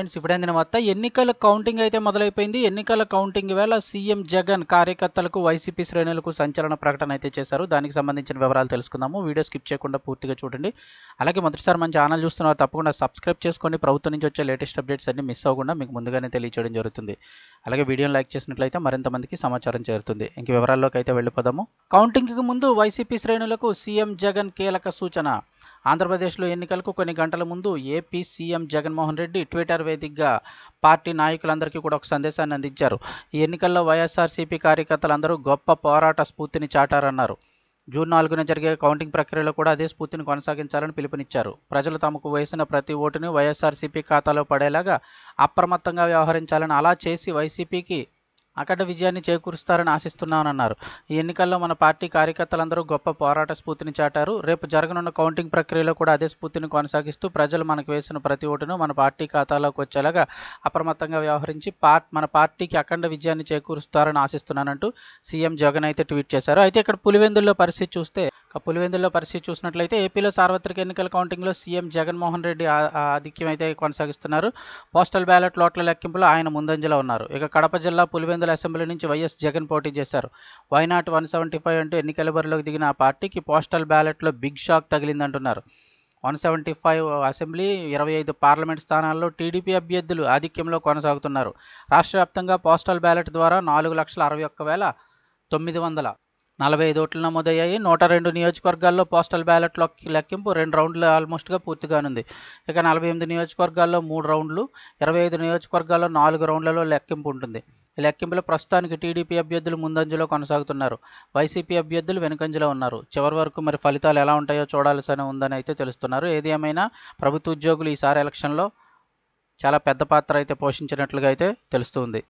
Friends ఇప్పుడైందిన వార్త. ఎన్నికల counting అయితే మొదలైపోయింది. ఎన్నికల కౌంటింగ్ వేళ సీఎం జగన్ కార్యకర్తలకు వైసీపీ శ్రేణులకు సంచలన ప్రకటన అయితే చేశారు. దానికి సంబంధించిన వివరాలు తెలుసుకుందాము. వీడియో స్కిప్ చేయకుండా పూర్తిగా చూడండి. అలాగే మొదటిసారి మన ఛానల్ చూస్తున్నారు తప్పకుండా సబ్స్క్రైబ్ చేసుకోండి. ప్రభుత్వం నుంచి వచ్చే లేటెస్ట్ అప్డేట్స్ అన్ని మిస్ అవ్వకుండా మీకు ముందుగానే తెలియచేయడం జరుగుతుంది. అలాగే వీడియోని లైక్ చేసినట్లయితే మరింత మందికి సమాచారం చేరుతుంది. ఇంక వివరాల్లోకి అయితే వెళ్ళిపోదాము. కౌంటింగ్కి ముందు వైసీపీ శ్రేణులకు సీఎం జగన్ కీలక సూచన. ఆంధ్రప్రదేశ్లో ఎన్నికలకు కొన్ని గంటల ముందు AP CM Jaganmohan Reddy Twitter వేదికగా పార్టీ నాయకులందరికీ కూడా ఒక సందేశాన్ని అందించారు. ఈ ఎన్నికల్లో వైఎస్ఆర్సీపీ కార్యకర్తలందరూ గొప్ప పోరాట స్ఫూర్తిని చాటారన్నారు. జూన్ నాలుగున జరిగే కౌంటింగ్ ప్రక్రియలో కూడా అదే స్ఫూర్తిని కొనసాగించాలని పిలుపునిచ్చారు. ప్రజలు తమకు వేసిన ప్రతి ఓటుని వైఎస్ఆర్సీపీ ఖాతాలో పడేలాగా అప్రమత్తంగా వ్యవహరించాలని అలా చేసి వైసీపీకి అఖండ విజయాన్ని చేకూరుస్తారని ఆశిస్తున్నానన్నారు. ఈ ఎన్నికల్లో మన పార్టీ కార్యకర్తలందరూ గొప్ప పోరాట స్ఫూర్తిని చాటారు. రేపు జరగనున్న కౌంటింగ్ ప్రక్రియలో కూడా అదే స్ఫూర్తిని కొనసాగిస్తూ ప్రజలు మనకు వేసిన ప్రతి ఓటును మన పార్టీ ఖాతాలోకి వచ్చేలాగా అప్రమత్తంగా వ్యవహరించి పార్ట్ మన పార్టీకి అఖండ విజయాన్ని చేకూరుస్తారని ఆశిస్తున్నానంటూ సీఎం జగన్ అయితే ట్వీట్ చేశారు. అయితే ఇక్కడ పులివెందుల్లో పరిస్థితి చూస్తే పులివెందుల్లో పరిస్థితి చూసినట్లయితే ఏపీలో సార్వత్రిక ఎన్నికల కౌంటింగ్లో సీఎం జగన్మోహన్ రెడ్డి ఆధిక్యం అయితే కొనసాగిస్తున్నారు. పోస్టల్ బ్యాలెట్ లోట్ల లెక్కింపులో ఆయన ముందంజలో ఉన్నారు. ఇక కడప జిల్లా పులివెందుల అసెంబ్లీ నుంచి వైఎస్ జగన్ పోటీ చేశారు. వైనాట్ వన్ సెవెంటీ ఫైవ్ అంటూ ఎన్నికల బరిలోకి దిగిన ఆ పార్టీకి పోస్టల్ బ్యాలెట్లో బిగ్ షాక్ తగిలిందంటున్నారు. వన్ సెవెంటీ ఫైవ్ అసెంబ్లీ ఇరవై ఐదు పార్లమెంట్ స్థానాల్లో టీడీపీ అభ్యర్థులు ఆధిక్యంలో కొనసాగుతున్నారు. రాష్ట్ర వ్యాప్తంగా పోస్టల్ బ్యాలెట్ ద్వారా నాలుగు లక్షల అరవై ఒక్క వేల తొమ్మిది వందల నలభై ఐదు ఓట్లు నమోదయ్యాయి నూట రెండు నియోజకవర్గాల్లో పోస్టల్ బ్యాలెట్ లెక్కింపు రెండు రౌండ్లు ఆల్మోస్ట్గా పూర్తిగానుంది. ఇక నలభై ఎనిమిది నియోజకవర్గాల్లో మూడు రౌండ్లు ఇరవై ఐదు నియోజకవర్గాల్లో నాలుగు రౌండ్లలో లెక్కింపు ఉంటుంది ఈ లెక్కింపులో ప్రస్తుతానికి టీడీపీ అభ్యర్థులు ముందంజలో కొనసాగుతున్నారు. వైసీపీ అభ్యర్థులు వెనుకంజలో ఉన్నారు. చివరి వరకు మరి ఫలితాలు ఎలా ఉంటాయో చూడాల్సిన ఉందని అయితే తెలుస్తున్నారు. ఏది ఏమైనా ప్రభుత్వ ఉద్యోగులు ఈసారి ఎలక్షన్లో చాలా పెద్ద పాత్ర అయితే పోషించినట్లుగా అయితే తెలుస్తుంది